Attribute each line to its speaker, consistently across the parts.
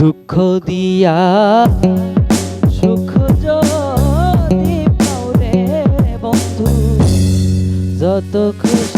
Speaker 1: দুঃখ দিয়া সুখ যদি পাও রে বন্ধু যত খুশি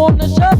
Speaker 1: মন সাথে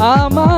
Speaker 1: আমার